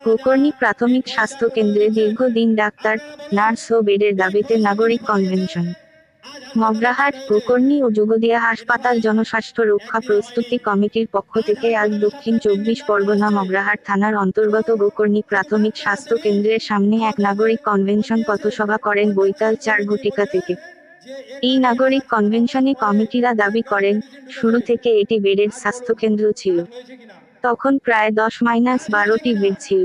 গোকর্ণী প্রাথমিক স্বাস্থ্য কেন্দ্রে দীর্ঘদিন ডাক্তার, নার্স ও বেডের দাবিতে নাগরিক কনভেনশন। মগরাহাট গোকর্ণী ও যুগদিয়া হাসপাতাল জনস্বাস্থ্য রক্ষা প্রস্তুতি কমিটির পক্ষ থেকে আজ দক্ষিণ চব্বিশ পরগনা মগরাহাট থানার অন্তর্গত গোকর্ণী প্রাথমিক স্বাস্থ্য কেন্দ্রের সামনে এক নাগরিক কনভেনশন পথসভা করেন বৈতাল চার ঘটিকা থেকে। এই নাগরিক কনভেনশনে কমিটিরা দাবি করেন, শুরু থেকে এটি বেডের স্বাস্থ্যকেন্দ্র ছিল। তখন প্রায় দশ মাইনাস বারোটি বেড ছিল।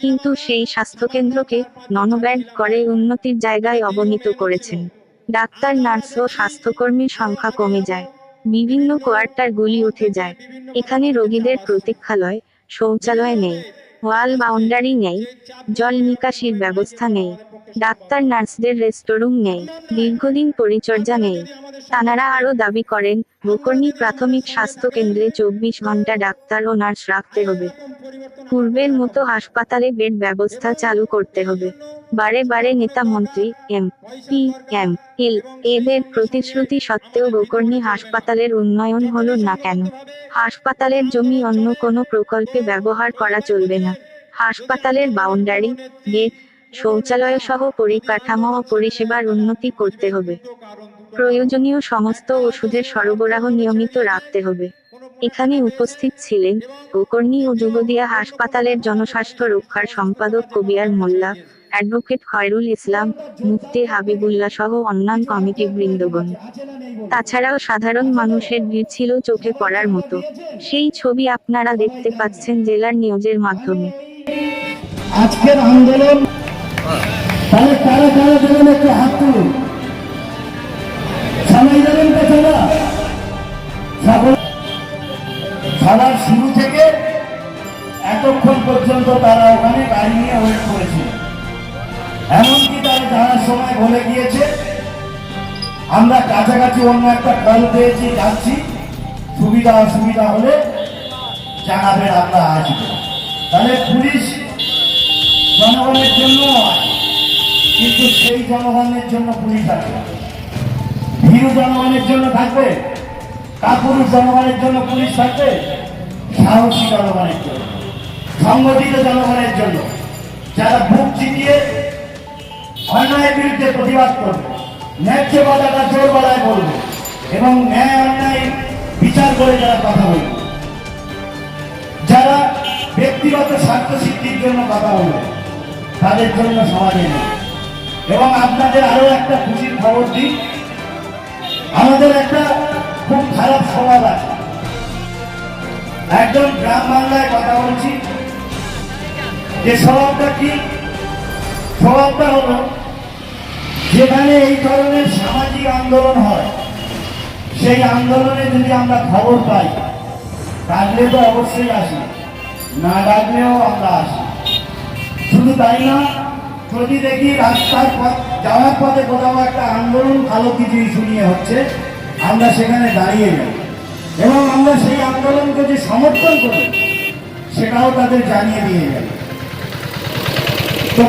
কিন্তু সেই স্বাস্থ্যকেন্দ্রকে ননব্যাগ করে উন্নতির জায়গায় অবনীত করেছেন। ডাক্তার, নার্স ও স্বাস্থ্যকর্মীর সংখ্যা কমে যায়। বিভিন্ন কোয়ার্টার গুলি উঠে যায়। এখানে রোগীদের প্রতীক্ষালয়, শৌচালয় নেই। ওয়াল বাউন্ডারি নেই, জল নিকাশির ব্যবস্থা নেই, ডাক্তার নার্সদের রেস্টরুম নেই, দীর্ঘদিন পরিচর্যা নেই। তানারা আরও দাবি করেন, গোকর্ণী প্রাথমিক স্বাস্থ্য কেন্দ্রে চব্বিশ ঘণ্টা ডাক্তার ও নার্স রাখতে হবে। পূর্বের মতো হাসপাতালে বেড ব্যবস্থা চালু করতে হবে। বারে বারে নেতা মন্ত্রী, এম, পি, এম এল এদের প্রতিশ্রুতি সত্ত্বেও গোকর্ণী হাসপাতালের উন্নয়ন হলো না কেন? হাসপাতালের জমি অন্য কোনো প্রকল্পে ব্যবহার করা চলবে না। হাসপাতালের বাউন্ডারি, গেট, শৌচালয় সহ পরিকাঠামো ও পরিষেবার উন্নতি করতে হবে। প্রয়োজনীয় সমস্ত ওষুধের সরবরাহ নিয়মিত রাখতে হবে। এখানে উপস্থিত ছিলেন গোকর্ণী ও যুগদিয়া হাসপাতালের জনস্বাস্থ্য রক্ষার সম্পাদক কবিয়ার মোল্লা অ্যাডভোকেট খয়রুল ইসলাম, মুফতি হাবিবুল্লাহ সহ অন্যান্য কমিটি বৃন্দগণ। তাছাড়াও সাধারণ মানুষের ভিড় ছিল চোখে পড়ার মতো। সেই ছবি আপনারা দেখতে পাচ্ছেন জেলার নিউজের মাধ্যমে। আজকের আন্দোলন, তাহলে কারা কারা দেবেন একটু হাত তুলুন? সবাই দেবেন সবার শুরু থেকে এতক্ষণ পর্যন্ত তারা ওখানে গাড়ি নিয়ে ওয়েট করেছে এমনকি তারা যাওয়ার সময় বলে গিয়েছে, আমরা কাছাকাছি অন্য একটা কল পেয়েছি, যাচ্ছি। সুবিধা অসুবিধা হলে জানাবেন আমরা আসব তাহলে পুলিশ জনগণের জন্য নয় কিন্তু সেই জনগণের জন্য পুলিশ আছে ভীরু জনগণের জন্য থাকবে, কাপুরুষ জনগণের জন্য পুলিশ থাকবে, সাহসী জনগণের জন্য সংগঠিত জনগণের জন্য। যারা বুক অন্যায়ের বিরুদ্ধে প্রতিবাদ করবে। ন্যায্য কথাটা জোর গলায় বলবে। এবং ন্যায় অন্যায় বিচার করে যারা কথা বলবে। যারা ব্যক্তিগত স্বার্থ সিদ্ধির জন্য কথা বলবে, তাদের জন্য সমাজে নেই। এবং আপনাদের আরও একটা খুশির খবর দিই। আমাদের একটা খুব খারাপ স্বভাব আছে। একদম গ্রাম বাংলায় কথা বলছি। যে স্বভাবটা কি? স্বভাবটা হলো যেখানে এই ধরনের সামাজিক আন্দোলন হয়, সেই আন্দোলনে যদি আমরা খবর পাই, ডাকলে তো অবশ্যই আসি, না ডাকলেও আমরা আসি। শুধু তাই না, যদি দেখি রাস্তার পথ, যাওয়ার পথে কোথাও একটা আন্দোলন ভালো কিছু ইস্যু নিয়ে হচ্ছে, আমরা সেখানে দাঁড়িয়ে যাই। এবং আমরা সেই আন্দোলনকে যে সমর্থন করি, সেটাও তাদের জানিয়ে দিয়ে যাই। তো